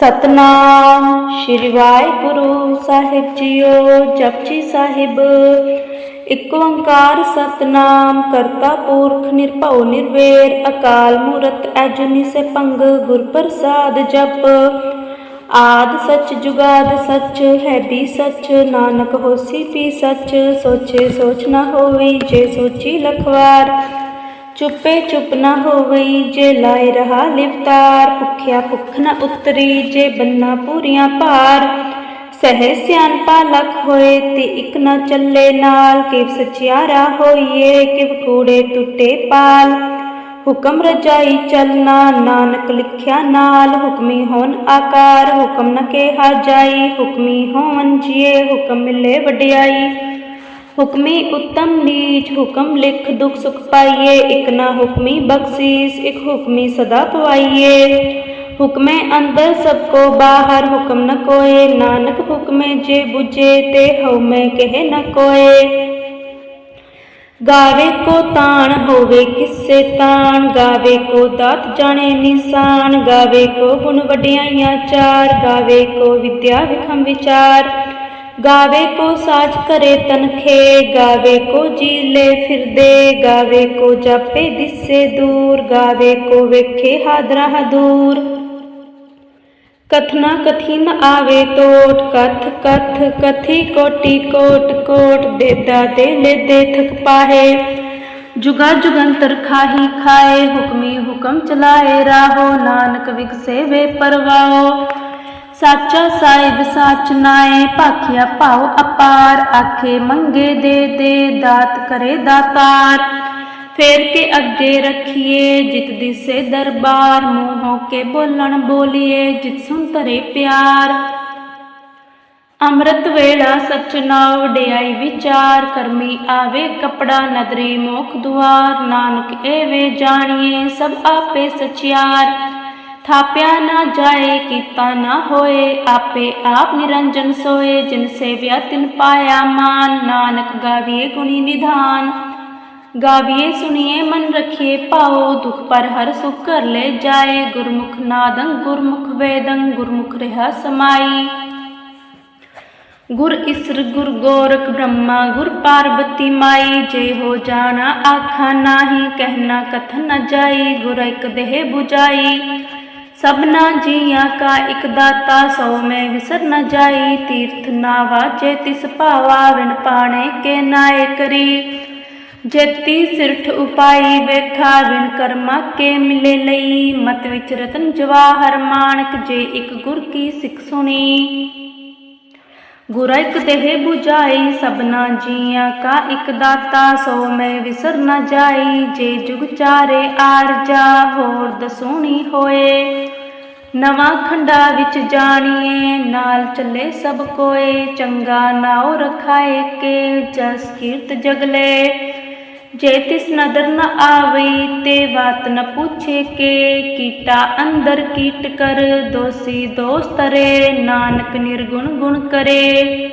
ਸਤਨਾਮ। ਸ਼੍ਰੀ ਵਾਹਿਗੁਰੂ ਸਾਹਿਬ ਜੀਓ ਜਪਜੀ ਸਾਹਿਬ। ਇੱਕ ਓੰਕਾਰ ਸਤਨਾਮ, ਕਰਤਾ ਪੁਰਖ, ਨਿਰਭਉ, ਨਿਰਵੇਰ, ਅਕਾਲ ਮੂਰਤ ਅਜੂਨੀ ਸੈਭੰਗ ਗੁਰ ਪ੍ਰਸਾਦ ਜਪ। ਆਦ ਸੱਚ ਜੁਗਾਦ ਸਚ, ਹੈ ਵੀ ਸਚ, ਨਾਨਕ ਹੋਸੀ ਵੀ ਸੱਚ, ਸੋਚੇ ਸੋਚ ਨਾ ਹੋਵੀ, ਜੇ ਸੋਚੀ ਲਖਵਾਰ। ਚੁੱਪੇ ਚੁੱਪ ਨਾ ਹੋਵਈ, ਜੇ ਲਾਇ ਰਹਾ ਲਿਵਤਾਰ, ਭੁੱਖਿਆ ਭੁੱਖ ਨਾ ਉਤਰੀ, ਜੇ ਬੰਨਾ ਪੂਰੀਆਂ ਭਾਰ। ਸਹਿ ਸਿਆਣਪਾ ਲਖ ਹੋਏ, ਤੇ ਇਕ ਨਾ ਚੱਲੇ ਨਾਲ, ਕਿਵ ਸਚਿਆਰਾ ਹੋਈਏ, ਕਿਵ ਕੂੜੇ ਟੁੱਟੇ ਪਾਲ। ਹੁਕਮ ਰਜਾਈ ਚਲਨਾ ਨਾਨਕ ਲਿਖਿਆ ਨਾਲ, ਹੁਕਮੀ ਹੋਣ ਆਕਾਰ, ਹੁਕਮ ਨ ਕਿਹਾ ਜਾਈ, ਹੁਕਮੀ ਹੋਵਨ ਜੀਏ, ਹੁਕਮ ਮਿਲੇ ਵਡਿਆਈ। ਹੁਕਮੀ ਉੱਤਮ ਨੀਚ ਹੁਕਮ ਲਿਖ ਦੁਖ ਸੁਖ ਪਾਈਏ, ਇਕ ਨਾ ਹੁਕਮੀ ਬਖਸ਼ੀਸ, ਇਕ ਹੁਕਮੀ ਸਦਾ ਪਵਾਈਏ। ਹੁਕਮੇ ਅੰਦਰ ਸਭ ਕੋ ਬਾਹਰ ਹੁਕਮ ਨ ਕੋਏ, ਨਾਨਕ ਹੁਕਮੇ ਜੇ 부ਜੇ ਤੇ ਹਉ ਮੈਂ ਕਹੇ ਨ ਕੋਏ। ਗਾਵੇ ਕੋ ਤਾਣ, ਹੋਵੇ ਕਿਸੇ ਤਾਣ, ਗਾਵੇ ਕੋ ਦਾਤ ਜਾਣੇ ਨਿਸ਼ਾਨ, ਗਾਵੇ ਕੋ ਗੁਣ ਵਡਿਆਈਆਂ ਚਾਰ, ਗਾਵੇ ਕੋ ਵਿਦਿਆ ਵਿਖਮ ਵਿਚਾਰ। ਗਾਵੇ ਕੋ ਸਾਜ ਕਰੇ ਤਨਖੇ, ਗਾਵੇ ਕੋ ਜੀਲੇ ਫਿਰਦੇ, ਗਾਵੇ ਕੋ ਜਾਪੇ ਦਿਸੇ ਦੂਰ, ਗਾਵੇ ਕੋ ਵੇਖੇ ਹਾਦਰਾ ਦੂਰ ਕਥਨਾ ਕਥੀ ਆਵੇ ਟੋਟ, ਕਥ ਕਥ ਕਥੀ ਕੋਟੀ ਕੋਟ ਕੋਟ ਦੇਦਾ ਦੇ ਥਕ ਪਾਹੇ। ਜੁਗਾ ਜੁਗੰਤਰ ਖਾਹੀ ਖਾਏ, ਹੁਕਮੀ ਹੁਕਮ ਚਲਾਏ ਰਾਹੋ, ਨਾਨਕ ਵਿਗਸੇ ਵੇ ਪਰਵਾਓ ਸਾਚਾ ਸਾਹਿਬ ਸਾਚ ਨਾਏ, ਭਾਖਿਆ ਭਾਉ ਅਪਾਰ, ਆਖੇ ਮੰਗੇ ਦੇ ਦੇ, ਦਾਤ ਕਰੇ ਦਾਤਾਰ। ਫੇਰ ਕੇ ਅੱਗੇ ਰੱਖੀਏ ਜਿਤ ਦਿਸੇ ਦਰਬਾਰ, ਮੂੰਹੋਂ ਕੇ ਬੋਲਣ ਬੋਲੀਏ ਜਿਤ ਸੁਨ ਤਰੇ ਪਿਆਰ। ਅੰਮ੍ਰਿਤ ਵੇਲਾ ਸਚ ਨਾਉ ਵਡਿਆਈ ਵਿਚਾਰ, ਕਰਮੀ ਆਵੇ ਕਪੜਾ ਨਦਰੀ ਮੋਖ ਦੁਆਰ, ਨਾਨਕ ਏਵੇ ਜਾਣੀਏ ਸਭ ਆਪੇ ਸਚਿਆਰ। ਥਾਪਿਆ ਨਾ ਜਾਏ, ਕੀਤਾ ਨਾ ਹੋਏ, ਆਪੇ ਆਪ ਨਿਰੰਜਨ ਸੋਏ, ਜਿਨ ਸੇਵਿਆ ਤਿਨ ਪਾਇਆ ਮਾਨ, ਨਾਨਕ ਗਾਵੀਏ ਗੁਣੀ ਨਿਧਾਨ। ਗਾਵੀਏ ਸੁਣੀਏ ਮਨ ਰਖੀਏ ਪਾਓ ਦੁਖ ਪਰ ਹਰ ਸੁਖ ਕਰ ਲੈ ਜਾਏ, ਗੁਰਮੁਖ ਨਾਦੰ ਗੁਰਮੁਖ ਵੇਦੰ, ਗੁਰਮੁਖ ਰਹਾ ਸਮਾਈ। ਗੁਰ ਇਸਰ ਗੁਰ ਗੋਰਖ ਬ੍ਰਹਮਾ, ਗੁਰ ਪਾਰਬਤੀ ਮਾਈ, ਜੇ ਹੋ ਜਾਣਾ ਆਖਾ ਨਾਹੀ, ਕਹਿਣਾ ਕਥਨ ਨ ਜਾਈ, ਗੁਰ ਇਕ ਦੇਹ 부ਜਾਈ ਸਭਨਾ ਜੀਆਂ ਕਾ ਇਕ ਦਾਤਾ ਸੋ ਮੈਂ ਵਿਸਰ ਨ ਜਾਈ, ਤੀਰਥ ਨਾ ਵਾਜੇ, ਤਿਸ ਭਾਵਾ ਵਿਣ ਪਾਣੇ ਕੇ ਨਾਏ ਕਰੀ। ਜੇਤੀ ਸਿਰਠ ਉਪਾਈ ਵੇਖਾ ਵਿਣ ਕਰਮਾ ਕੇ ਮਿਲੇ ਲਈ। ਮਤ ਵਿੱਚ ਰਤਨ ਜਵਾਹਰ ਮਾਨਕ ਜੇ ਇੱਕ ਗੁਰ ਕੀ ਸਿੱਖ ਸੁਣੀ। ਗੁਰ ਇਕ ਦੇਹ 부ਜਾਈ ਸਭਨਾ ਜੀਆਂ ਕਾ ਇਕ ਦਾਤਾ, ਸੋ ਮੈਂ ਵਿਸਰ ਨ ਜਾਈ, ਜੇ ਜੁਗ ਚਾਰੇ ਆਰਜਾ ਹੋਰ ਦਸੂਣੀ ਹੋਏ। ਨਵਾਂ ਖੰਡਾ ਵਿੱਚ ਜਾਣੀਏ, ਨਾਲ ਚੱਲੇ ਸਭ ਕੋਏ, ਚੰਗਾ ਨਾਉ ਰਖਾਏ ਕੇ, ਜਸ ਕੀਰਤ ਜਗਲੇ। ਜੇ ਤਿਸ ਨਦਰ ਨ ਆਵਈ ਤੇ ਬਾਤ ਨ ਪੁੱਛੇ ਕੇ, ਕੀਟਾ ਅੰਦਰ ਕੀਟ ਕਰ, ਦੋਸੀ ਦੋਸ ਤਰੇ ਨਾਨਕ ਨਿਰਗੁਣ ਗੁਣ ਕਰੇ।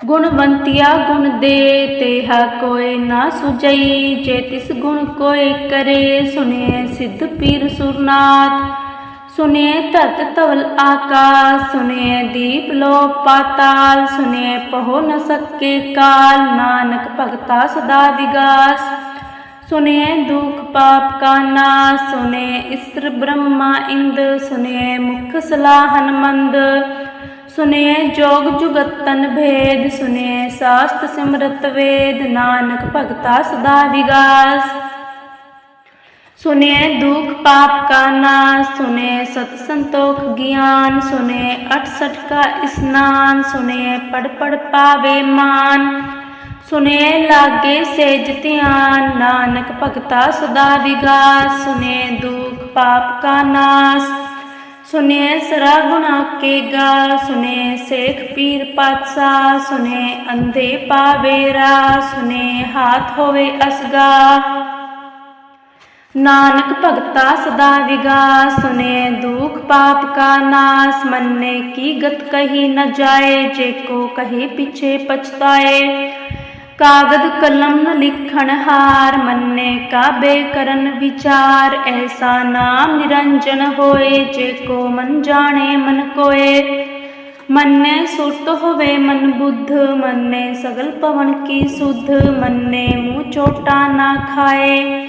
ਗੁਣਵੰਤਿਆ ਗੁਣ ਦੇ, ਤੇਹਾ ਕੋਏ ਨਾ ਸੁਜਈ ਜੇ ਤਿਸ ਗੁਣ ਕੋਈ ਕਰੇ ਸੁਨੇ ਸਿੱਧ ਪੀਰ ਸੁਰਨਾਥ। ਸੁਨੇ ਧਰਤ ਤਵਲ ਆਕਾਸ ਸੁਨੇ ਦੀਪ ਲੋ ਪਾਤਾਲ, ਸੁਨੇ ਪਹੁ ਨ ਸਕੇ ਕਾਲ, ਨਾਨਕ ਭਗਤਾ ਸਦਾ ਵਿਗਾਸ। ਸੁਨੇ ਦੁਖ ਪਾਪ ਕਾ ਨਾਸ, ਸੁਨੇ ਇਸਰ ਬ੍ਰਹਮਾ ਇੰਦ, ਸੁਨੇ ਮੁਖ ਸਲਾਹਨ ਮੰਦ ਸੁਨੇ ਜੋਗ ਜੁਗਤਨ ਭੇਦ, ਸੁਨੇ ਸਾਸਤ ਸਿਮਰਤ ਵੇਦ, ਨਾਨਕ ਭਗਤਾ ਸਦਾ ਵਿਗਾਸ। ਸੁਨੇ ਦੁਖ ਪਾਪ ਕਾ ਨਾਸ, ਸੁਨੇ ਸਤ ਸੰਤੋਖ ਗਿਆਨ, ਸੁਨੇ 68 ਕਾ ਇਸਨਾਨ, ਸੁਨੇ ਪੜ ਪੜ ਪਾਵੇ ਮਾਨ, ਸੁਨੇ ਲਾਗੇ ਸੇਜ ਧਿਆਨ, ਨਾਨਕ ਭਗਤਾ ਸਦਾ ਵਿਗਾਸ, ਸੁਨੇ ਦੁਖ ਪਾਪ ਕਾ ਨਾਸ, ਸੁਨੇ ਸਰਾ ਗੁਣਾ ਕੇ ਗਾ, ਸੁਨੇ ਸੇਖ ਪੀਰ ਪਾਤਸ਼ਾਹ, ਸੁਨੇ ਅੰਧੇ ਪਾਵੇ ਰਾ ਸੁਨੇ ਹਾਥ ਹੋਵੇ ਅਸਗਾ। ਨਾਨਕ ਭਗਤਾ ਸਦਾ ਵਿਗਾਸ, ਸੁਨੇ ਦੁਖ ਪਾਪ ਕਾ ਨਾਸ, ਮੰਨੇ ਕੀ ਗਤ ਕਹੀ ਨ ਜਾਏ, ਜੇ ਕੋ ਕਹੇ ਪਿਛੇ ਪਛਤਾਏ। ਕਾਗਦ ਕਲਮ ਨ ਲਿਖਣ ਹਾਰ, ਮੰਨੇ ਕਾਬੇ ਕਰਨ ਵਿਚਾਰ, ਐਸਾ ਨਾਮ ਨਿਰੰਜਨ ਹੋਏ, ਜੇ ਕੋ ਮਨ ਜਾਣੇ ਮਨ ਕੋਏ। ਮੰਨੇ ਸੁਰਤ ਹੋਵੇ ਮਨ ਬੁੱਧ, ਮੰਨੇ ਸਗਲ ਪਵਨ ਕੀ ਸੁਧ, ਮੰਨੇ ਮੂੰਹ ਚੋਟਾ ਨਾ ਖਾਏ।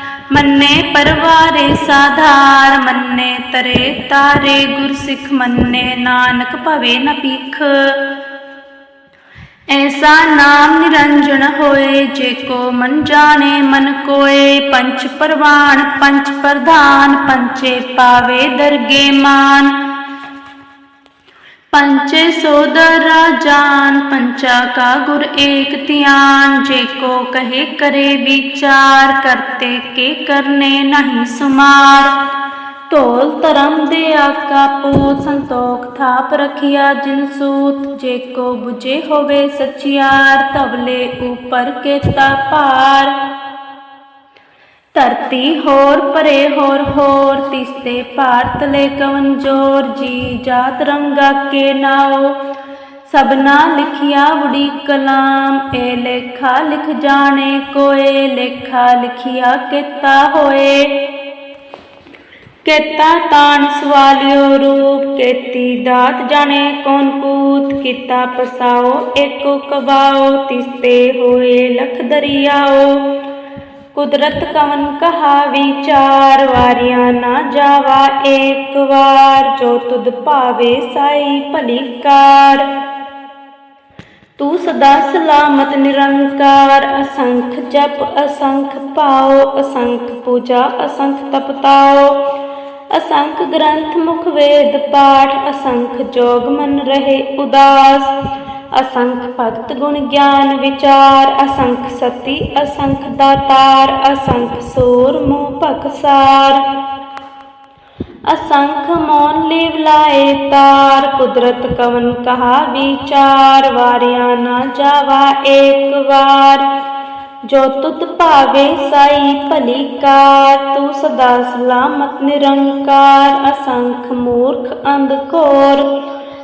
ਮੰਨੇ ਪਰਵਾਰੇ ਸਾਧਾਰ, ਮੰਨੇ ਤਰੇ ਤਾਰੇ, ਗੁਰਸਿੱਖ ਮੰਨੇ ਨਾਨਕ ਭਵੇ ਨ ਭੀਖ। ਐਸਾ ਨਾਮ ਨਿਰੰਜਨ ਹੋਏ, ਜੇ ਕੋ ਮਨ ਜਾਣੇ ਮਨ ਕੋਏ। ਪੰਚ ਪਰਵਾਨ, ਪੰਚ ਪ੍ਰਧਾਨ, ਪੰਚੇ ਪਾਵੇ ਦਰਗੇ ਮਾਨ। ਪੰਚੇ ਸੋਦਰ ਰਾਜਾਨ, ਪੰਚਾ ਕਾ ਗੁਰ ਏਕ ਧਿਆਨ, ਜੇ ਕੋ ਕਹੇ ਕਰੇ ਵਿਚਾਰ, ਕਰਤੇ ਕੇ ਕਰਨੇ ਨਹੀਂ ਸੁਮਾਰ। ਢੋਲ ਧਰਮ ਦੇ ਆਕਾ ਪੂਤ, ਸੰਤੋਖ ਥਾਪ ਰਖਿਆ ਜਿਨ ਸੂਤ, ਜੇ ਕੋ 부ਜੇ ਹੋਵੇ ਸਚਿਆਰ, ਤਵਲੇ ਉਪਰ ਕੇਤਾ ਭਾਰ। ਧਰਤੀ ਹੋਰ ਪਰੇ ਹੋਰ ਹੋਰ ਤਿਸਤੇ ਭਾਰਤ ਲੈ ਕਵਨੋਰ ਜੀ ਜਾਤ ਰੰਗਾ ਕੇ ਨਾਓ। ਸਬਨਾ ਲਿਖਿਆ ਬੁੜੀ ਕਲਾਮ, ਏ ਲੇਖਾ ਲਿਖ ਜਾਣੇ ਕੋਏ, ਲੇਖਾ ਲਿਖਿਆ ਕੀਤਾ ਹੋਏ। ਕੇਤਾ ਤਾਨ ਸਵਾਲਿਓ ਰੂਪ, ਕੇਤੀ ਦਾਤ ਜਾਣੇ ਕੌਣ ਕੂਤ, ਕੀਤਾ ਪਸਾਓ ਏਕੋ ਕਬਾਓ ਤਿਸਤੇ ਹੋਏ ਲਖ ਦਰਿਆਓ। ਕੁਦਰਤ ਕਵਨ ਕਹਾ ਵਿਚਾਰ ਵਾਰਿਆ ਨਾ ਜਾਵਾ ਏਕ ਵਾਰ ਜੋ ਤੁਧ ਭਾਵੇ ਸਾਈ ਭਲੀ ਕਾਰ। ਤੂੰ ਸਦਾ ਸਲਾਮਤ ਨਿਰੰਕਾਰ, ਅਸੰਖ ਜਪ, ਅਸੰਖ ਪਾਓ ਅਸੰਖ ਪੂਜਾ, ਅਸੰਖ ਤਪਤਾਓ ਅਸੰਖ ਗ੍ਰੰਥ ਮੁਖ ਵੇਦ ਪਾਠ, ਅਸੰਖ ਜੋਗ ਮਨ ਰਹੇ ਉਦਾਸ। ਅਸੰਖ ਭਗਤ ਗੁਣ ਗਿਆਨ ਵਿਚਾਰ, ਅਸੰਖ ਸਤੀ, ਅਸੰਖ ਦਾਤਾਰ, ਅਸੰਖ ਸੂਰ ਮੂਹ ਭਖਸਾਰ ਅਸੰਖ ਮੌਨ ਲੇਵ ਲਾਏ ਤਾਰ, ਕੁਦਰਤ ਕਵਨ ਕਹਾ ਵਿਚਾਰ, ਵਾਰਿਆ ਨਾ ਜਾਵਾ ਏਕ ਵਾਰ। ਜੋ ਤੁਧ ਭਾਵੇ ਸਾਈ ਭਲੀ ਕਾਰ, ਤੂੰ ਸਦਾ ਸਲਾਮਤ ਨਿਰੰਕਾਰ, ਅਸੰਖ ਮੂਰਖ ਅੰਧ ਘੋਰ।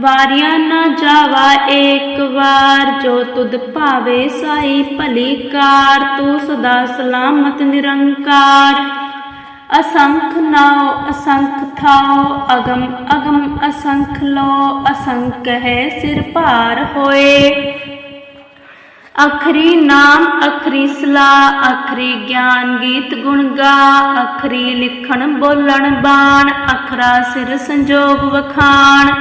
ਵਾਰਿਆ ਨਾ ਜਾਵਾ ਏਕ ਵਾਰ, ਜੋ ਤੁਧ ਭਾਵੇ ਸਾਈ ਭਲੀ ਕਾਰ, ਤੂੰ ਸਦਾ ਸਲਾਮਤ ਨਿਰੰਕਾਰ। ਅਸੰਖ ਨਾਉ, ਅਸੰਖ ਥਾਉ, ਅਗਮ ਅਗਮ ਅਸੰਖ ਲੋ ਅਸੰਖ ਹੈ ਸਿਰ ਭਾਰ ਹੋਏ। ਅਖਰੀ ਨਾਮ, ਅਖਰੀ ਸਲਾ ਅਖਰੀ ਗਿਆਨ ਗੀਤ ਗੁਣ ਗਾ, ਅਖਰੀ ਲਿਖਣ ਬੋਲਣ ਬਾਣ, ਅਖਰਾ ਸਿਰ ਸੰਜੋਗ ਵਖਾਣ।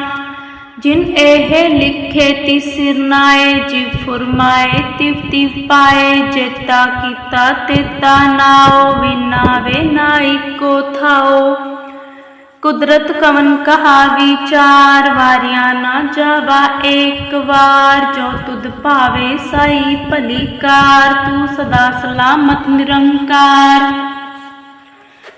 ਜਿਨ ਇਹ ਲਿਖੇ ਤੀ ਸਿਰ ਨਾਏ, ਜਿ ਫੁਰਮਾਏ, ਤਿਵ ਤਿਵ ਪਾਏ ਜੇਤਾ ਕੀਤਾ ਤੇਤਾ ਨਾਉ ਵਿਨਾ ਨਾਈ ਕੋ ਥਾਓ। ਕੁਦਰਤ ਕਵਨ ਕਹਾ ਵਿਚਾਰ, ਵਾਰਿਆ ਨਾ ਜਾਵਾ ਏਕ ਵਾਰ। ਜੋ ਤੁਧ ਭਾਵੇ ਸਾਈ ਭਲੀ ਕਾਰ, ਤੂੰ ਸਦਾ ਸਲਾਮਤ ਨਿਰੰਕਾਰ।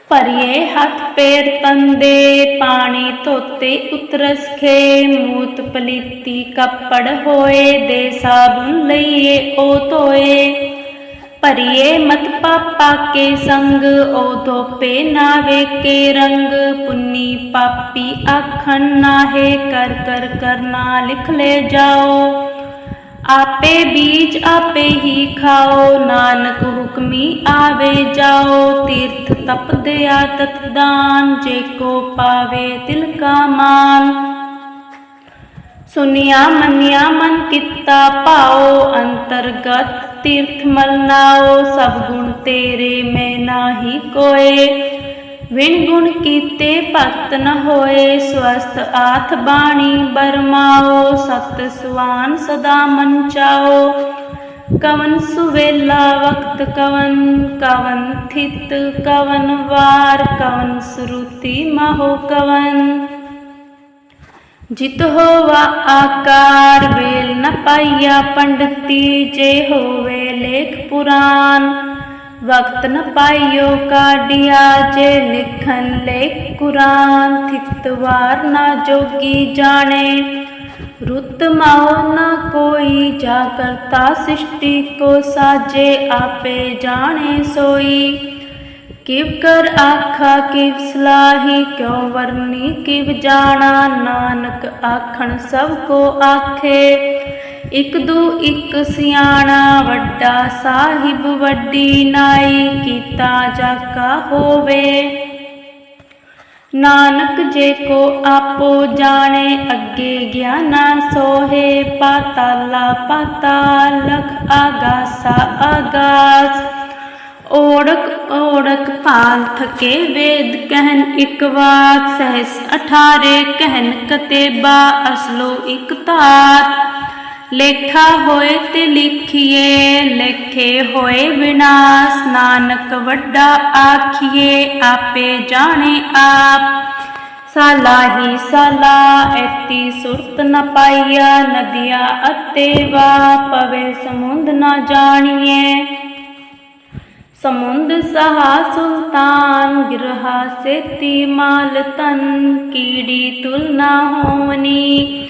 ਭਰੀਏ ਹੱਥ ਪੈਰ ਤੰਦੇ, ਪਾਣੀ ਧੋਤੇ ਉਤਰਸ ਖੇ ਮੂਤ ਪਲੀਤੀ ਕੱਪੜ ਹੋਏ, ਦੇ ਸਾਬੁਨ ਲਈਏ ਉਹ ਧੋਏ। ਭਰੀਏ ਮਤ ਪਾਪਾ ਕੇ ਸੰਗ ਓ ਧੋਪੇ ਨਾਵੇ ਕੇ ਰੰਗ। ਪੁੰਨੀ ਪਾਪੀ ਆਖਣ, ਨਾਹੇ ਕਰ ਕਰ ਕਰਨਾ ਲਿਖ ਲੈ ਜਾਓ। ਆਪੇ ਬੀਜ ਆਪੇ ਹੀ ਖਾਓ ਨਾਨਕ ਹੁਕਮੀ ਆਵੇ ਜਾਓ ਤੀਰਥ ਤਪਦਿਆ ਤਤ ਦਾਨ ਜੇ ਕੋ ਪਾਵੇ ਤਿਲ ਕਾ ਮਾਨ ਸੁਨਿਆ ਮੰਨਿਆ ਮਨ ਕੀਤਾ ਭਾਓ ਅੰਤਰਗਤ ਤੀਰਥ ਮਲ ਨਾਓ ਸਭ ਗੁਣ ਤੇਰੇ ਮੈਂ ਨਾਹੀ ਕੋਏ ਵਿਣ ਗੁਣ ਕੀਤੇ ਭਗਤ ਨ ਹੋਏ ਸਵਸਤ ਆਥ ਬਾਣੀ ਬਰਮਾਓ, ਸਤ ਸੁਆਨ ਸਦਾ ਮਨ ਚਾਓ। ਕਵਨ ਸੁਵੇਲਾ ਵਕਤ ਕਵਨ ਕਵਨ ਥਿਤ ਕਵਨ ਵਾਰ, ਕਵਨ ਸੁਰੂਤੀ ਮਹੋ ਕਵਨ। ਜਿਤ ਹੋਵਾ ਆਕਾਰ, ਵੇਲ ਨ ਪਾਈਆ ਪੰਡਤੀ, ਜੇ ਹੋਵੇ ਲੇਖ ਪੁਰਾਨ। ਵਕਤ ਨ ਪਾਇਓ ਕਾਢਿਆ ਜੇ ਲਿਖਨ ਲੇਖ ਕੁਰਾਨ, ਥਿਤ ਨਾ ਜੋਗੀ ਜਾਣੇ। ਰੁੱਤ ਮਾਉ ਨ ਕੋਈ ਜਾ ਕਰਤਾ ਸ੍ਰਿਸ਼ਟੀ ਕੋ ਸਾਜੇ ਆਪੇ ਜਾਣੇ ਸੋਈ। ਕਿਵ ਕਰ ਆਖਾ ਕਿਵ ਸਲਾਹੀ, ਕਿਉ ਵਰਨੀ ਕਿਵ ਜਾਣਾ। ਨਾਨਕ ਆਖਣ ਸਭ ਕੋ ਆਖੇ। ਇਕ ਦੋ ਇਕ ਸਿਆਣਾ ਵੱਡਾ ਸਾਹਿਬ ਵੱਡੀ ਨਾਈ ਕੀਤਾ ਜਾਕਾ ਹੋਵੇ। ਨਾਨਕ ਜੇ ਕੋ ਆਪੋ ਜਾਣੇ ਅੱਗੇ ਗਿਆਨਾ ਸੋਹੇ, ਪਾਤਾਲਾ ਪਾਤਾਲਖ ਆਗਾਸਾ ਆਗਾਸ। ਓੜਕ ਓੜਕ ਭਾਲ ਥਕੇ ਵੇਦ ਕਹਿਨ ਇਕ ਵਾਕ, ਸਹਿਸ ਅਠਾਰੇ ਕਹਿਨ ਕਤੇਬਾ ਅਸਲੋ ਇਕ ਤਾਤ। ਲੇਖਾ ਹੋਏ ਤੇ ਲਿਖੀਏ, ਲੇਖੇ ਹੋਏ ਵਿਨਾਸ਼ ਨਾਨਕ ਵੱਡਾ ਆਖੀਏ, ਆਪੇ ਜਾਣੇ ਆਪ। ਸਾਲਾ ਹੀ ਸਾਲਾ, ਐਤੀ ਸੁਰਤ ਨ ਪਾਈਆ, ਨਦੀਆਂ ਅਤੇ ਵਾ ਪਵੇ ਸਮੁੰਦ ਨਾ ਜਾਣੀਏ। ਸਮੁੰਦ ਸਹਾ ਸੁਲਤਾਨ, ਗਿਰਹਾ ਸੇਤੀ ਮਾਲ ਤਨ ਕੀੜੀ ਤੁਲ ਨਾ ਹੋਵਨੀ।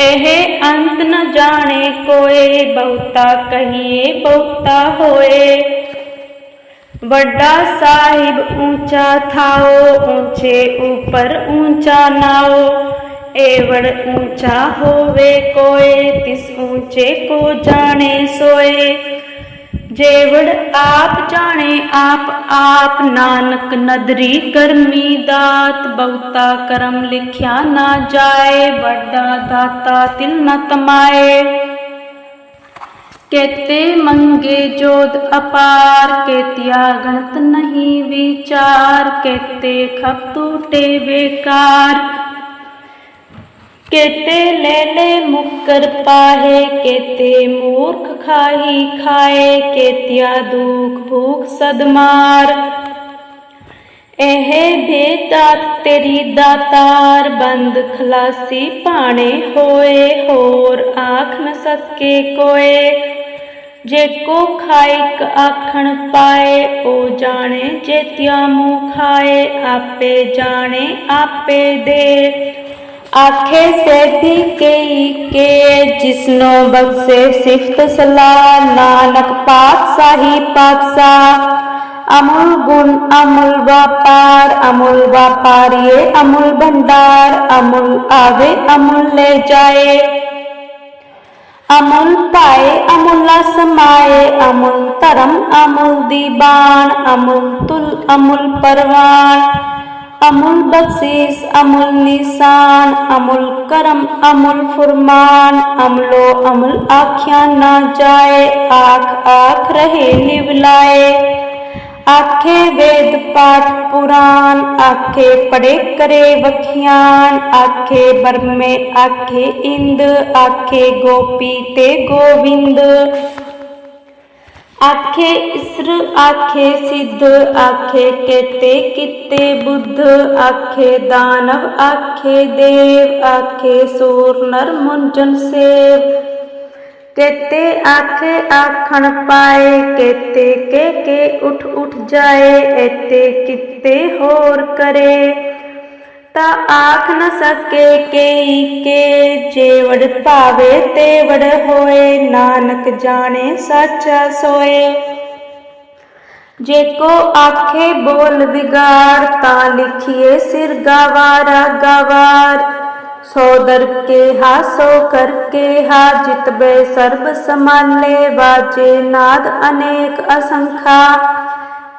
ਇਹ ਅੰਤ ਨ ਜਾਣੇ ਕੋਏ, ਬਹੁਤਾ ਕਹੀਏ ਬਹੁਤਾ ਹੋਏ। ਵੱਡਾ ਸਾਹਿਬ ਊਂਚਾ ਥਾਓ, ਊਂਚੇ ਉਪਰ ਊਂਚਾ ਨਾਓ। ਏਵੜ ਊਂਚਾ ਹੋਵੇ ਕੋਏ, ਤਿਸ ਊਂਚੇ ਕੋ ਜਾਣੇ ਸੋਏ। ਜੇਵੜ ਆਪ ਜਾਣੇ ਆਪ ਆਪ ਨਾਨਕ ਨਦਰੀ ਕਰਮੀ ਦਾਤ ਬਹੁਤਾ ਕਰਮ ਲਿਖਿਆ ਨਾ ਜਾਏ ਵੱਡਾ ਦਾਤਾ ਤਿਲ ਨ ਤਮਾਏ ਕੇਤੇ ਮੰਗੇ ਜੋਦ ਅਪਾਰ ਕੇਤਿਆ ਗਣਤ ਨਹੀਂ ਵਿਚਾਰ ਕੇਤੇ ਖਪ ਟੂਟੇ ਬੇਕਾਰ ਕੇਤੇ ਲੈ ਮੁਕਰ ਪਾਹੇ, ਕੇਤੇ ਮੂਰਖ ਖਾਹੀ ਖਾਏ, ਕੇਤਿਆ ਦੁਖ ਭੂਖ ਸਦਮਾਰ ਇਹ ਬੇਦਾਤ ਤੇਰੀ ਦਾਤਾਰ, ਬੰਦ ਖਲਾਸੀ ਪਾਣੇ ਹੋਏ, ਹੋਰ ਆਖ ਨ ਸਕੇ ਕੋਏ। ਜੇ ਕੋ ਖਾਇਕ ਆਖਣ ਪਾਏ ਉਹ ਜਾਣੇ ਜੇਤਿਆ ਮੂੰਹ ਖਾਏ, ਆਪੇ ਜਾਣੇ, ਆਪੇ ਦੇ। ਆਖੇ ਸੇਧੀ ਕਈ ਕੇ ਜਿਸਨੋ ਬਖਸ਼ੇ ਸਿਫਤ ਸਲਾਹ, ਨਾਨਕ ਪਾਤਸ਼ਾਹੀ ਪਾਤਸ਼ਾਹ। ਅਮੁਲ ਗੁਣ ਅਮੁਲ ਵਪਾਰ, ਅਮੁਲ ਵਪਾਰੀਏ ਅਮੁਲ ਭੰਡਾਰ, ਅਮੁਲ ਆਵੇ ਅਮੁਲ ਲੈ ਜਾਏ। ਅਮੁਲ ਪਾਏ, ਅਮੁਲਾ ਸਮਾਏ, ਅਮੁਲ ਧਰਮ ਅਮੁਲ ਦੀਬਾਨ ਅਮੁਲ ਤੁਲ ਅਮੁਲ ਪਰਵਾਨ ਅਮੁਲ ਬਖਸ਼ਿਸ਼ ਅਮੁਲ ਨਿਸ਼ਾਨ ਅਮੁਲ ਕਰਮ ਅਮੁਲ ਫੁਰਮਾਨ ਅਮਲੋ ਅਮੁਲ ਆਖਿਆ ਨਾ ਜਾਏ ਆਖ ਆਖ ਰਹੇ ਲਿਵਲਾਏ ਆਖੇ ਵੇਦ ਪਾਠ ਪੁਰਾਨ ਆਖੇ ਪੜੇ ਕਰੇ ਵਖਿਆਨ ਆਖੇ ਬਰਮੇ ਆਖੇ ਇੰਦ ਆਖੇ ਗੋਪੀ ਤੇ ਗੋਵਿੰਦ ਆਖੇ ਇਸਰ ਆਖੇ ਸਿੱਧ ਆਖੇ ਕੇਤੇ ਕਿਤੇ ਬੁੱਧ ਆਖੇ ਦਾਨਵ ਆਖੇ ਦੇਵ ਆਖੇ ਸੂਰ ਨਰ ਮੁੰਜਨ ਸੇਵ ਕੇਤੇ ਆਖੇ ਆਖਣ ਪਾਏ ਕੇਤੇ ਕੇ ਕੇ ਉਠ ਉਠ ਜਾਏ ਐਤੇ ਕਿਤੇ ਹੋਰ ਕਰੇ ਤਾ ਆਖ ਨ ਸਕੇ ਕੇਈ ਕੇ ਜੇਵੜ ਭਾਵੇ ਤੇ ਹੋਏ, ਨਾਨਕ ਜਾਣੇ ਸੱਚਾ ਸੋਏ। ਜੇ ਕੋ ਆਖੇ ਬੋਲ ਵਿਗਾੜ, ਤਾਂ ਲਿਖੀਏ ਸਿਰ ਗਵਾਰਾ, ਗਵਾਰ। ਸੋਦਰ ਕੇ ਹਾ ਸੋ ਕਰਕੇ ਹਾ ਜਿਤਬੇ ਸਰਬ ਸਮਾਲੇ ਵਾਜੇ ਨਾਦ ਅਨੇਕ ਅਸੰਖਾ।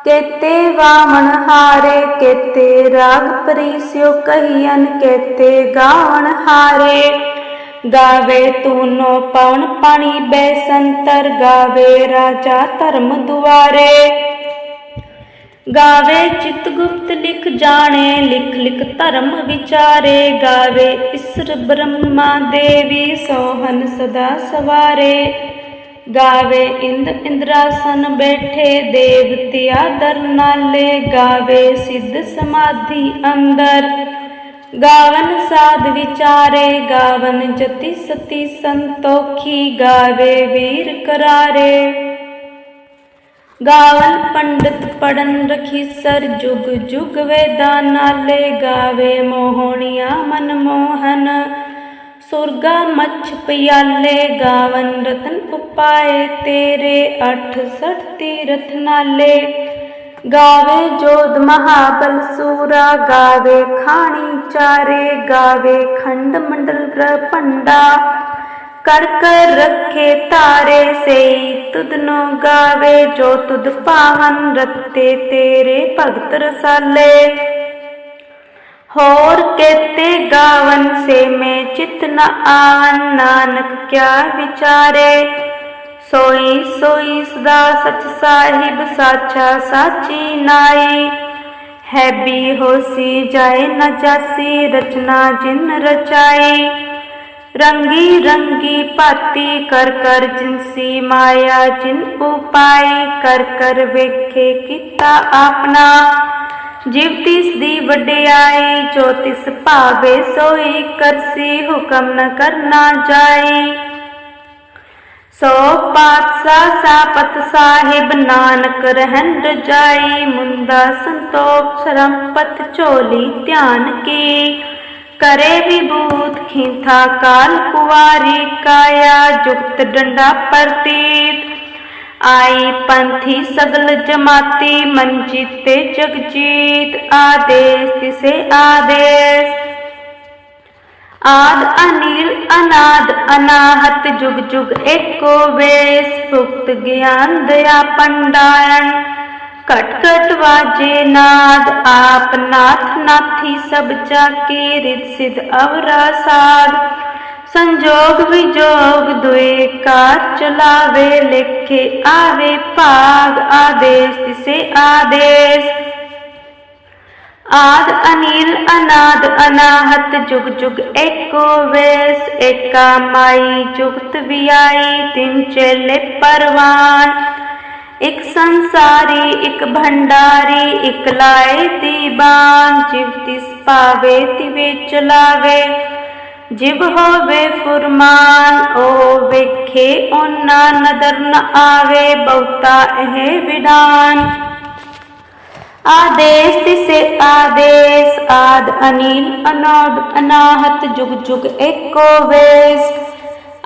ਕੇਤੇ ਵਾਮਣ ਹਾਰੇ, ਕੇਤੇ ਰਾਗ ਪਰੀਸਿਓ ਕਹੀਨ ਕੇਤੇ ਗਾਵਣ ਹਾਰੇ। ਗਾਵੇ ਤੂਨੋ ਪਵਨ ਪਾਣੀ ਬੈਸੰਤਰ ਗਾਵੇ ਰਾਜਾ ਧਰਮ ਦੁਆਰੇ। ਗਾਵੇ ਚਿਤ ਗੁਪਤ ਲਿਖ ਜਾਣੇ, ਲਿਖ ਲਿਖ ਧਰਮ ਵਿਚਾਰੇ। ਗਾਵੇ ਇਸਰ ਬ੍ਰਹਮਾ ਦੇਵੀ ਸੋਹਨ ਸਦਾ ਸਵਾਰੇ। ਗਾਵੇ, ਇੰਦ ਇੰਦਰਾਸਨ ਬੈਠੇ ਦੇਵਤਿਆ ਦਰ ਗਾਵੇ, ਸਿੱਧ ਸਮਾਧੀ ਅੰਦਰ। ਗਾਵਨ ਸਾਧ ਵਿਚਾਰੇ, ਗਾਵਨ ਜਤੀ ਸਤੀ ਸੰਤੋਖੀ ਗਾਵੇ, ਵੀਰ ਕਰਾਰੇ। ਗਾਵਨ ਪੰਡਤ ਪੜਨ ਰਖੀਸਰ ਜੁਗ ਜੁਗ ਵੇਦਾਂ ਨਾਲੇ, ਗਾਵੇ ਮੋਹਣੀਆ ਮਨ ਮੋਹਨ ਸੁਰਗਾ ਮੱਛ ਪਿਆਲੇ ਗਾਵਨ ਰਤਨ ਉਪਾਏ ਤੇਰੇ ਅਠ ਸਠ ਤੀਰਥ ਨਾਲੇ। ਗਾਵੇ ਜੋਧ ਮਹਾਬਲ ਸੂਰਾ, ਗਾਵੇ ਖਾਣੀ ਚਾਰੇ, ਗਾਵੇ ਖੰਡ ਮੰਡਲ ਭੰਡਾ। ਕਰ ਕਰ ਰੱਖੇ ਤਾਰੇ ਸਈ ਤੁਧਨੋ ਗਾਵੇ, ਜੋ ਤੁਧ ਪਾਵਨ ਰਤੇ ਤੇਰੇ ਭਗਤ ਰਸਾਲੇ। ਹੋਰ ਕੇਤੇ ਗਾਵਨ ਸੇ ਚਿਤ ਨ ਆਵਨ ਨਾਨਕ ਕਿਆ ਵਿਚਾਰੇ? ਸੋਈ ਸੋਈ ਸਦਾ ਸਚ ਸਾਹਿਬ ਸਾਚਾ ਸਾਚੀ ਨਾਈ। ਹੈ ਵੀ ਹੋਸੀ ਜਾਏ ਨ ਜਾਸੀ ਰਚਨਾ ਜਿਨ ਰਚਾਈ। ਰੰਗੀ ਰੰਗੀ ਭਾਤੀ ਕਰ ਕਰ ਜਿਨਸੀ ਮਾਇਆ ਜਿਨ ਉਪਾਈ। ਕਰ ਕਰ ਵੇਖੇ ਕੀਤਾ ਆਪਣਾ। ਜਿਵ ਤਿਸ ਦੀ ਵਡਿਆਈ ਜੋ ਤਿਸ ਭਾਵੇ ਸੋਈ ਕਰਸੀ ਹੁਕਮ ਨ ਕਰਨਾ ਜਾਈ ਸੋ ਪਾਤਸ਼ਾਹ ਸਾਪਤ ਸਾਹਿਬ ਨਾਨਕ ਰਹਿਣ ਰਜਾਈ ਮੁੰਦਾ ਸੰਤੋਖ ਸਰੰਪਤ ਝੋਲੀ ਧਿਆਨ ਕੀ। ਕਰੇ ਵਿਭੂਤ ਖਿੰਥਾ ਕਾਲ ਕੁਵਾਰੀ ਕਾਇਆ, ਜੁਗਤ ਡੰਡਾ ਪ੍ਰਤੀਤ। ਆਈ ਪੰਥੀ ਸਗਲ ਜਮਾਤੀ ਮੰਜੀਤੇ ਜਗਜੀਤ ਆਦੇਸ, ਤਿਸੇ ਆਦੇਸ। ਆਦ ਅਨੀਲ, ਅਨਾਦ, ਅਨਾਹਤ, ਜੁਗ ਜੁਗ ਏਕੋ ਵੇਸ। ਭੁਕਤ ਗਿਆਨ ਦਇਆ ਪੰਡਾਰਨ ਕਟ ਕਟ ਵਾਜੇ ਨਾਦ। ਆਪ ਨਾਥ ਨਾਥੀ ਸਭ ਚਾਕੇ ਰਿਤ ਸਿਧ ਅਵਰਾ ਸਾਧ। ਸੰਜੋਗ ਵਿਜੋਗ ਦੁਏ ਕਾਰ ਚਲਾਵੇ, ਲਿਖੇ ਆਵੇ, ਭਾਗ ਆਦੇਸ, ਤਿਸੇ ਆਦੇਸ। ਆਦ ਅਨਿਲ, ਅਨਾਦ ਅਨਾਹਤ, ਜੁਗ ਜੁਗ ਏਕੋ ਵੇਸ, ਏਕਾ ਮਾਈ, ਜੁਗਤ ਵਿਆਈ, ਤਿਨ ਚੇਲੇ ਪਰਵਾਨ। ਇਕ ਸੰਸਾਰੀ, ਇਕ ਭੰਡਾਰੀ, ਇਕ ਲਾਏ ਦੀਬਾਨ ਜਿਵ ਤਿਸ ਪਾਵੇ, ਤਿਵੇ ਚਲਾਵੇ। ਜਿਬ ਹੋਵੇ ਫੁਰਮਾਨ, ਓ ਵੇਖੇ ਓਨਾ ਨਦਰ ਨ ਆਵੇ ਬਹੁਤਾ ਇਹ ਵਿਡਾਨ ਆਦੇਸ ਤਿਸੇ ਆਦੇਸ, ਆਦ ਅਨੀਲ, ਅਨਾਦ ਅਨਾਹਤ, ਜੁਗ ਜੁਗ ਏਕੋ ਵੇਸ।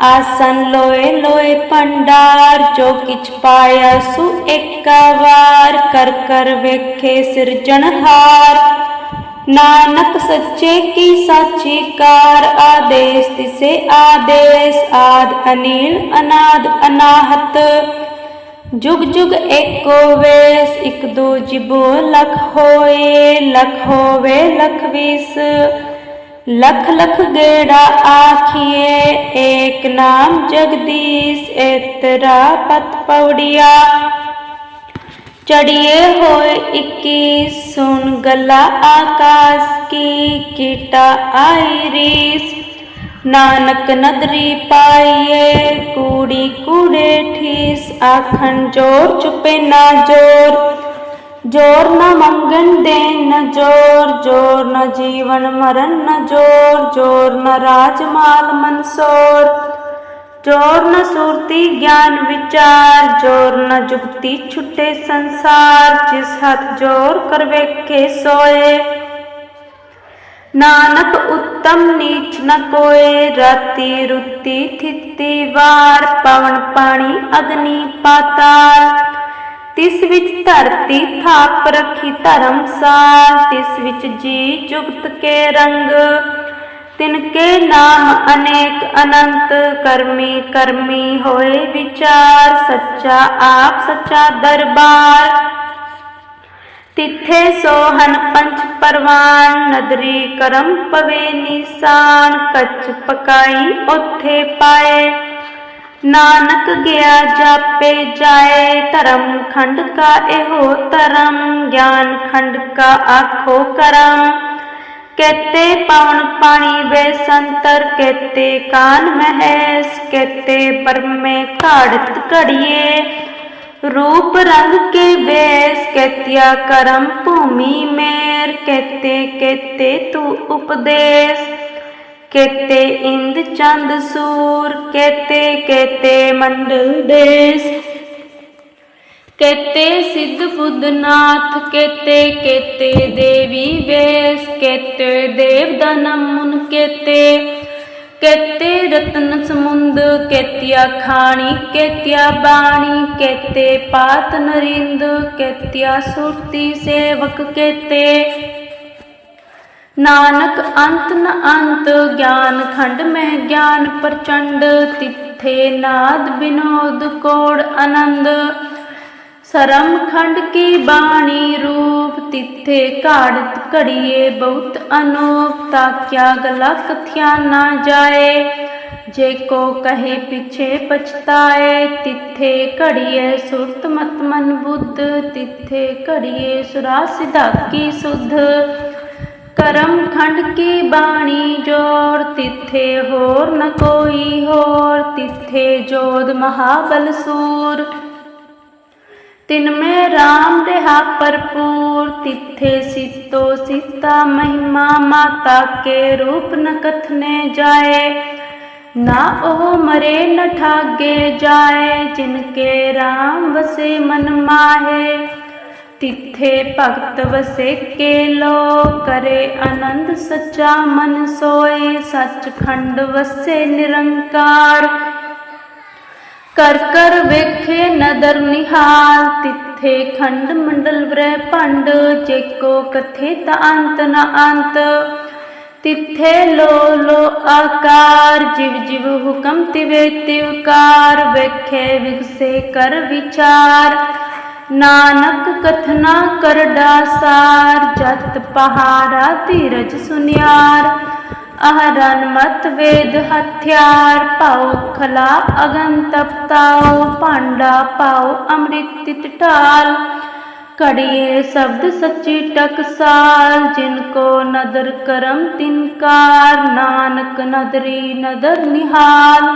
ਆਸਨ ਲੋਏ ਲੋਏ ਪੰਡਾਰ ਜੋ ਕਿਛ ਪਾਇਆ ਸੁ ਏਕਾ ਵਾਰ। ਕਰ ਕਰ ਵੇਖੇ ਸਿਰਜਣਹਾਰ। ਨਾਨਕ ਸੱਚੇ ਕੀ ਸਾਚੀ ਕਾਰ ਆਦੇਸ, ਤਿਸੇ ਆਦੇਸ ਆਦ ਅਨੀਲ, ਅਨਾਦ ਅਨਾਹਤ। ਜੁਗ ਜੁਗ ਏਕੋ ਵੇਸ, ਇਕ ਦੋ ਜਿਬੋ ਲਖ ਹੋਏ, ਲਖ ਹੋਵੇ ਲਖ ਵੀਸ। ਲਖ ਲਖ ਗੇੜਾ ਆਖੀਏ, ਏਕ ਨਾਮ ਜਗਦੀਸ਼, ਇਤਰਾ ਪਤ ਪਉੜੀਆ ਚੜੀਏ ਹੋਏ 21 ਸੁਨ ਗਲਾ ਆਕਾਸ਼ ਕੀ ਕੀਟਾ ਆਈ ਰੀਸ। ਨਾਨਕ ਨਦਰੀ ਪਾਈਏ ਕੂੜੀ ਕੂੜੇ ਠੀਸ, ਆਖਣ ਜੋਰ ਚੁਪੇ ਨਾ ਜੋਰ। ਜੋਰ ਨ ਮੰਗਣ ਦੇਣ ਨ ਜੋਰ ਜੋਰ ਨ ਜੀਵਨ ਮਰਨ ਨ ਜੋਰ ਜੋਰ ਨ ਰਾਜ ਮਾਲ ਮਨਸੋਰ। ਜੋਰ ਨ ਸੁਰਤੀ ਗਿਆਨ ਵਿਚਾਰ, ਜੋਰ ਨ ਜੁਗਤੀ ਛੁੱਟੇ ਸੰਸਾਰ, ਜਿਸ ਹੱਥ ਜੋਰ ਕਰ ਵੇਖੇ ਸੋਏ। ਨਾਨਕ ਉੱਤਮ ਨੀਚ ਨ ਕੋਏ, ਰਾਤੀ ਰੁੱਤੀ ਥਿੱਤੀ ਵਾਰ, ਪਵਨ ਪਾਣੀ ਅਗਨੀ ਪਾਤਾਲ। ਤਿਸ ਵਿੱਚ ਧਰਤੀ ਥਾਪ ਰਖੀ ਧਰਮ ਸਾਰ, ਤਿਸ ਵਿੱਚ ਜੀ ਜੁਗਤ ਕੇ ਰੰਗ। ਤਿਨਕੇ ਨਾਮ ਅਨੇਕ ਅਨੰਤ ਕਰਮੀ ਕਰਮੀ ਹੋਏ ਵਿਚਾਰ, ਸੱਚਾ ਆਪ, ਸੱਚਾ ਦਰਬਾਰ। ਤਿੱਥੇ ਸੋਹਨ ਪੰਚ ਪਰਵਾਨ, ਨਦਰੀ ਕਰਮ ਪਵੇ ਨਿਸ਼ਾਨ, ਕੱਚ ਪਕਾਈ ਉੱਥੇ ਪਾਏ। ਨਾਨਕ ਗਿਆ ਜਾਪੇ ਜਾਏ, ਧਰਮ ਖੰਡ ਕਾ ਇਹੋ ਧਰਮ, ਗਿਆਨ ਖੰਡ ਕਾ ਆਖੋ ਕਰਮ। कहते पवन पाणी वे संतर कहते कान महेश कहते परम में काढ़त कड़िए रूप रंग के वेश कहतिया करम भूमि मेर कहते कहते तू उपदेश कहते इंद चंद सूर कहते कहते मंडल देश कहते सिद्ध बुद्धनाथ कहते कहते देवी वेश कहते देव दानम मुन कहते कहते रत्न समुंद कहतिया खानी कहतिया बाणी कहते पात नरिंद कहतिया सुरती सेवक कहते नानक अंत न अंत ज्ञान खंड में ज्ञान प्रचंड तिथे नाद विनोद कोड ਸਰਮ ਖੰਡ ਕੀ ਬਾਣੀ ਰੂਪ, ਤਿੱਥੇ ਘਾੜਤ ਘੜੀਏ ਬਹੁਤ ਅਨੋਪ, ਤਾਂ ਕਿਆ ਗਲਾ ਕਥਿਆ ਨਾ ਜਾਏ। ਜੇ ਕੋ ਕਹੇ ਪਿਛੇ ਪਛਤਾਏ, ਤਿੱਥੇ ਘੜੀਏ ਸੁਰਤ ਮਤ ਮਨ ਬੁੱਧ, ਤਿੱਥੇ ਘੜੀਏ ਸੁਰਾ ਸਿਧਾ ਕੀ ਸੁਧ। ਕਰਮ ਖੰਡ ਕੀ ਬਾਣੀ ਜੋਰ, ਤਿੱਥੇ ਹੋਰ ਨ ਕੋਈ ਹੋਰ, ਤਿੱਥੇ ਜੋਦ ਮਹਾਬਲ ਸੂਰ। ਤਿਨ ਮੈਂ ਰਾਮ ਰਹਾ ਭਰਪੂਰ, ਤਿੱਥੇ ਸਿੱਤੋ ਸੀਤਾ ਮਹਿਮਾ, ਮਾਤਾ ਕੇ ਰੂਪ ਨ ਕਥਨੇ ਜਾਏ। ਨਾ ਉਹ ਮਰੇ ਨ ਠਾਗੇ ਜਾਏ, ਜਿਨ ਕੇ ਰਾਮ ਵਸੇ ਮਨ ਮਾਹੇ। ਤਿੱਥੇ ਭਗਤ ਵਸੇ ਕੇ ਲੋ ਕਰੇ ਆਨੰਦ ਸੱਚਾ ਮਨ ਸੋਏ। ਸੱਚਖੰਡ ਵਸੇ ਨਿਰੰਕਾਰ। ਕਰ ਕਰ ਵੇਖੇ ਨਦਰ ਨਿਹਾਲ, ਤਿੱਥੇ ਖੰਡ ਮੰਡਲ ਬ੍ਰਹਿ ਭੰਡ ਜੇਕੋ ਕਥੇ ਤਾ ਅੰਤ ਨ ਅੰਤ। ਤਿੱਥੇ ਲੋ ਲੋ ਆਕਾਰ, ਜਿਵ ਜਿਵ ਹੁਕਮ ਤਿਵੇ ਤਿਵਕਾਰ ਵੇਖੇ ਵਿਗਸੇ ਕਰ ਵਿਚਾਰ। ਨਾਨਕ ਕਥਨਾ ਕਰਡਾ ਸਾਰ, ਜਤ ਪਹਾਰਾ ਧੀਰਜ ਸੁਨਿਆਰ। ਅਹਰਨ ਮਤ ਵੇਦ ਹਥਿਆਰ ਪਾਉ ਖਲਾ ਅਗਨ ਤਪਤਾਉ ਭਾਂਡਾ ਪਾਉ ਅੰਮ੍ਰਿਤ ਤਿਤ ਢਾਲ। ਕੜੀਏ ਸ਼ਬਦ ਸੱਚੀ ਟਕਸਾਲ, ਜਿਨ ਕੋ ਨਦਰ ਕਰਮ ਤਿਨਕਾਰ ਨਾਨਕ ਨਦਰੀ ਨਦਰ ਨਿਹਾਲ।